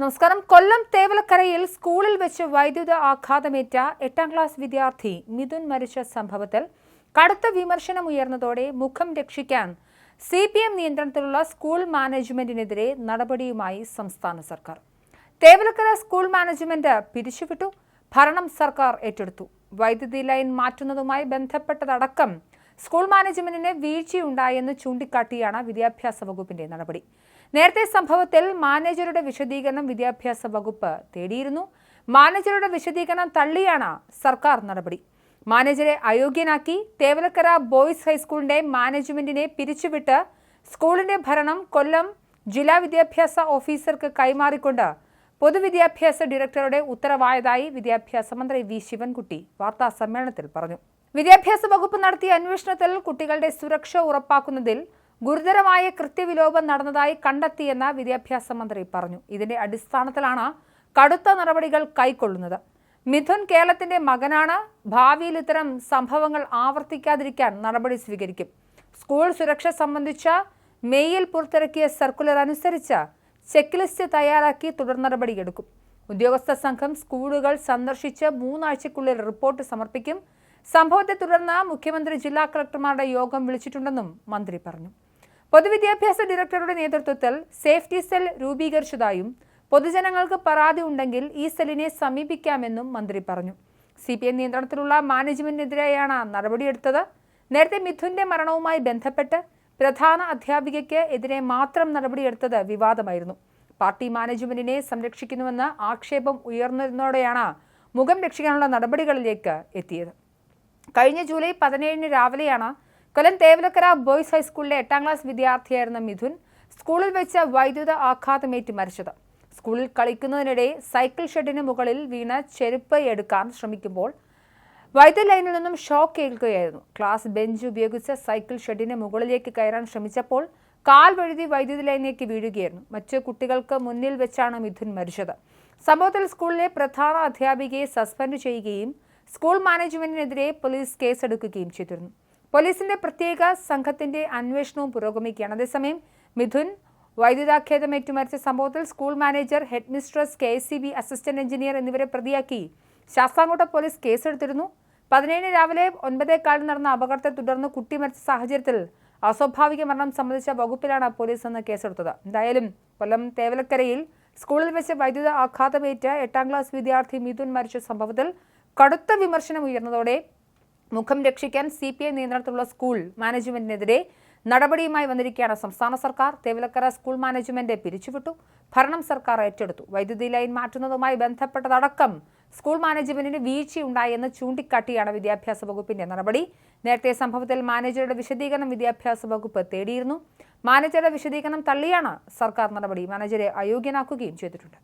നമസ്കാരം. കൊല്ലം തേവലക്കരയിൽ സ്കൂളിൽ വെച്ച് വൈദ്യുത ആഘാതമേറ്റ എട്ടാം ക്ലാസ് വിദ്യാർത്ഥി മിഥുൻ മരിച്ച സംഭവത്തിൽ കടുത്ത വിമർശനമുയർന്നതോടെ മുഖം രക്ഷിക്കാൻ സി പി എം നിയന്ത്രണത്തിലുള്ള സ്കൂൾ മാനേജ്മെന്റിനെതിരെ നടപടിയുമായി സംസ്ഥാന സർക്കാർ. തേവലക്കര സ്കൂൾ മാനേജ്മെന്റ് പിരിച്ചുവിട്ടു. ഭരണം സർക്കാർ ഏറ്റെടുത്തു. വൈദ്യുതി ലൈൻ മാറ്റുന്നതുമായി ബന്ധപ്പെട്ടതടക്കം സ്കൂൾ മാനേജ്മെന്റിന് വീഴ്ചയുണ്ടായെന്ന് ചൂണ്ടിക്കാട്ടിയാണ് വിദ്യാഭ്യാസ വകുപ്പിന്റെ നടപടി. നേരത്തെ സംഭവത്തിൽ മാനേജറുടെ വിശദീകരണം വിദ്യാഭ്യാസ വകുപ്പ് തേടിയിരുന്നു. മാനേജറുടെ വിശദീകരണം തള്ളിയാണ് സർക്കാർ നടപടി. മാനേജരെ അയോഗ്യനാക്കി തേവലക്കര ബോയ്സ് ഹൈസ്കൂളിന്റെ മാനേജ്മെന്റിനെ പിരിച്ചുവിട്ട് സ്കൂളിന്റെ ഭരണം കൊല്ലം ജില്ലാ വിദ്യാഭ്യാസ ഓഫീസർക്ക് കൈമാറിക്കൊണ്ട് പൊതുവിദ്യാഭ്യാസ ഡയറക്ടറുടെ ഉത്തരവായതായി വിദ്യാഭ്യാസ മന്ത്രി വി. ശിവൻകുട്ടി വാർത്താ സമ്മേളനത്തിൽ പറഞ്ഞു. വിദ്യാഭ്യാസ വകുപ്പ് നടത്തിയ അന്വേഷണത്തിൽ കുട്ടികളുടെ സുരക്ഷ ഉറപ്പാക്കുന്നതിൽ ഗുരുതരമായ കൃത്യവിലോപം നടന്നതായി കണ്ടെത്തിയെന്ന് വിദ്യാഭ്യാസ മന്ത്രി പറഞ്ഞു. ഇതിന്റെ അടിസ്ഥാനത്തിലാണ് കടുത്ത നടപടികൾ കൈക്കൊള്ളുന്നത്. മിഥുൻ കേരളത്തിന്റെ മകനാണ്. ഭാവിയിൽ ഇത്തരം സംഭവങ്ങൾ ആവർത്തിക്കാതിരിക്കാൻ നടപടി സ്വീകരിക്കും. സ്കൂൾ സുരക്ഷ സംബന്ധിച്ച മെയ്യിൽ പുറത്തിറക്കിയ സർക്കുലർ അനുസരിച്ച് ചെക്ക് ലിസ്റ്റ് തയ്യാറാക്കി തുടർ നടപടിയെടുക്കും ഉദ്യോഗസ്ഥ സംഘം സ്കൂളുകൾ സന്ദർശിച്ച് മൂന്നാഴ്ചക്കുള്ളിൽ റിപ്പോർട്ട് സമർപ്പിക്കും. സംഭവത്തെ തുടർന്ന് മുഖ്യമന്ത്രി ജില്ലാ കളക്ടർമാരുടെ യോഗം വിളിച്ചിട്ടുണ്ടെന്നും മന്ത്രി പറഞ്ഞു. പൊതുവിദ്യാഭ്യാസ ഡയറക്ടറുടെ നേതൃത്വത്തിൽ സേഫ്റ്റി സെൽ രൂപീകരിച്ചതായും പൊതുജനങ്ങൾക്ക് പരാതി ഉണ്ടെങ്കിൽ ഈ സെല്ലിനെ സമീപിക്കാമെന്നും മന്ത്രി പറഞ്ഞു. സി പി എം നിയന്ത്രണത്തിലുള്ള മാനേജ്മെന്റിനെതിരെയാണ് നടപടിയെടുത്തത്. നേരത്തെ മിഥുന്റെ മരണവുമായി ബന്ധപ്പെട്ട് പ്രധാന അധ്യാപികയ്ക്ക് എതിരെ മാത്രം നടപടിയെടുത്തത് വിവാദമായിരുന്നു. പാർട്ടി മാനേജ്മെന്റിനെ സംരക്ഷിക്കുന്നുവെന്ന് ആക്ഷേപം ഉയർന്നതോടെയാണ് മുഖം രക്ഷിക്കാനുള്ള നടപടികളിലേക്ക് എത്തിയത്. കഴിഞ്ഞ ജൂലൈ പതിനേഴിന് രാവിലെയാണ് കൊല്ലം തേവലക്കര ബോയ്സ് ഹൈസ്കൂളിലെ എട്ടാം ക്ലാസ് വിദ്യാർത്ഥിയായിരുന്ന മിഥുൻ സ്കൂളിൽ വെച്ച് വൈദ്യുത ആഘാതമേറ്റ് മരിച്ചത്. സ്കൂളിൽ കളിക്കുന്നതിനിടെ സൈക്കിൾ ഷെഡിന് മുകളിൽ വീണ ചെരുപ്പ് എടുക്കാൻ ശ്രമിക്കുമ്പോൾ വൈദ്യുത ലൈനിൽ നിന്നും ഷോക്ക് ഏൽക്കുകയായിരുന്നു. ക്ലാസ് ബെഞ്ച് ഉപയോഗിച്ച് സൈക്കിൾ ഷെഡിന് മുകളിലേക്ക് കയറാൻ ശ്രമിച്ചപ്പോൾ കാൽ വഴുതി വൈദ്യുതി ലൈനിലേക്ക് വീഴുകയായിരുന്നു. മറ്റു കുട്ടികൾക്ക് മുന്നിൽ വെച്ചാണ് മിഥുൻ മരിച്ചത്. സംഭവത്തിൽ സ്കൂളിലെ പ്രധാന അധ്യാപികയെ സസ്പെൻഡ് ചെയ്യുകയും സ്കൂൾ മാനേജ്മെന്റിനെതിരെ പോലീസ് കേസെടുക്കുകയും ചെയ്തിരുന്നു. പോലീസിന്റെ പ്രത്യേക സംഘത്തിന്റെ അന്വേഷണവും പുരോഗമിക്കുകയാണ്. അതേസമയം മിഥുൻ വൈദ്യുതാഘാതമേറ്റു മരിച്ച സംഭവത്തിൽ school manager head mistress K S C B assistant engineer എന്നിവരെ പ്രതിയാക്കി. ശാസ്താംകോട്ട പോലീസ് കേസെടുത്തിരുന്നു. പതിനേഴിന് രാവിലെ ഒൻപതേക്കാളിൽ നടന്ന അപകടത്തെ തുടർന്ന് കുട്ടി മരിച്ച സാഹചര്യത്തിൽ അസ്വാഭാവിക മരണം സംബന്ധിച്ച വകുപ്പിലാണ് പോലീസ് ഇന്ന് കേസെടുത്തത്. എന്തായാലും കൊല്ലം തേവലക്കരയിൽ സ്കൂളിൽ വെച്ച് വൈദ്യുത ആഘാതമേറ്റ് എട്ടാം ക്ലാസ് വിദ്യാർത്ഥി മിഥുൻ മരിച്ച സംഭവത്തിൽ കടുത്ത വിമർശനം ഉയർന്നതോടെ മുഖം രക്ഷിക്കാൻ സി പി ഐ നിയന്ത്രണത്തിലുള്ള സ്കൂൾ മാനേജ്മെന്റിനെതിരെ നടപടിയുമായി വന്നിരിക്കുകയാണ് സംസ്ഥാന സർക്കാർ. തേവലക്കര സ്കൂൾ മാനേജ്മെന്റ് പിരിച്ചുവിട്ടു. ഭരണം സർക്കാർ ഏറ്റെടുത്തു. വൈദ്യുതി ലൈൻ മാറ്റുന്നതുമായി ബന്ധപ്പെട്ടതടക്കം സ്കൂൾ മാനേജ്മെന്റിന് വീഴ്ചയുണ്ടായെന്ന് ചൂണ്ടിക്കാട്ടിയാണ് വിദ്യാഭ്യാസ വകുപ്പിന്റെ നടപടി. നേരത്തെ സംഭവത്തിൽ മാനേജറുടെ വിശദീകരണം വിദ്യാഭ്യാസ വകുപ്പ് തേടിയിരുന്നു. മാനേജറുടെ വിശദീകരണം തള്ളിയാണ് സർക്കാർ നടപടി. മാനേജരെ അയോഗ്യനാക്കുകയും ചെയ്തിട്ടുണ്ട്.